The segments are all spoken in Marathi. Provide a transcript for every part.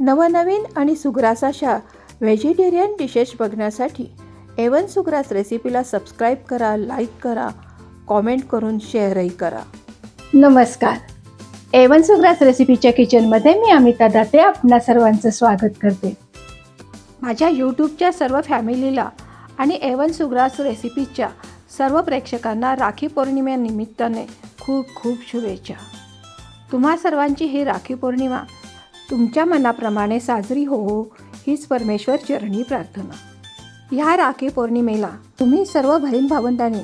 नवनवीन आणि सुग्रास अशा व्हेजिटेरियन डिशेस बघण्यासाठी एवन सुग्रास रेसिपीला सबस्क्राईब करा लाईक करा कॉमेंट करून शेअरही करा. नमस्कार. एवन सुग्रास रेसिपीच्या किचनमध्ये मी अमिता दाते आपणा सर्वांचं स्वागत करते. माझ्या यूट्यूबच्या सर्व फॅमिलीला आणि एवन सुग्रास रेसिपीच्या सर्व प्रेक्षकांना राखी पौर्णिमेनिमित्ताने खूप खूप शुभेच्छा. तुम्हा सर्वांची ही राखी पौर्णिमा तुमच्या मनाप्रमाणे साजरी हो हीच परमेश्वर चरणी प्रार्थना. ह्या राखी पौर्णिमेला तुम्ही सर्व बहीण भावंडांनी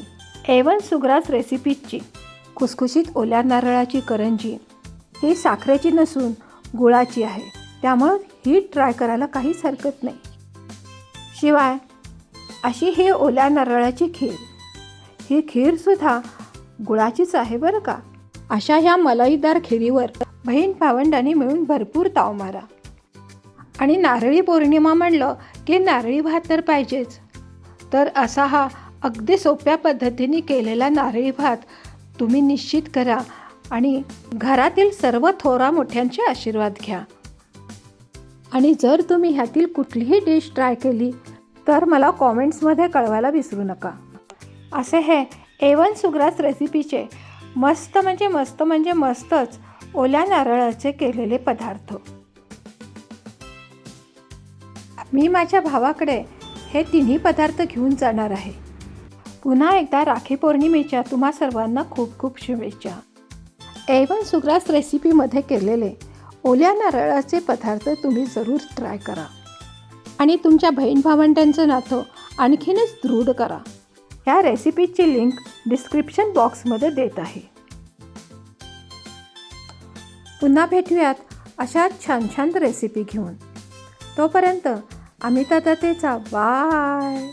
एवन सुग्रास रेसिपीजची खुसखुशीत ओल्या नारळाची करंजी ही साखरेची नसून गुळाची आहे त्यामुळं ही ट्राय करायला काहीच हरकत नाही. शिवाय अशी ही ओल्या नारळाची खीर ही खीरसुद्धा गुळाचीच आहे बरं का? अशा ह्या मलईदार खिरीवर बहीण भावंडांनी मिळून भरपूर ताव मारा. आणि नारळी पौर्णिमा म्हणलं की नारळी भात तर पाहिजेच. तर असा हा अगदी सोप्या पद्धतीने केलेला नारळी भात तुम्ही निश्चित करा आणि घरातील सर्व थोरा मोठ्यांचे आशीर्वाद घ्या. आणि जर तुम्ही ह्यातील कुठलीही डिश ट्राय केली तर मला कॉमेंट्समध्ये कळवायला विसरू नका. असे हे एवन सुग्रास रेसिपीचे मस्त म्हणजे मस्त म्हणजे मस्तच ओल्या नारळाचे केलेले पदार्थ. मी माझ्या भावाकडे हे तिन्ही पदार्थ घेऊन जाणार आहे. पुन्हा एकदा राखी पौर्णिमेच्या तुम्हा सर्वांना खूप खूप शुभेच्छा. एवन सुग्रास रेसिपीमध्ये केलेले ओल्या नारळाचे पदार्थ तुम्ही जरूर ट्राय करा. आणि तुमच्या बहीण भावंडांचं नातं आणखीनच दृढ करा. ह्या रेसिपीची लिंक डिस्क्रिप्शन बॉक्समध्ये देत आहे. पुन्हा भेटूयात अशा छान छान रेसिपी घेऊन. तोपर्यंत अमिता दत्तेचा बाय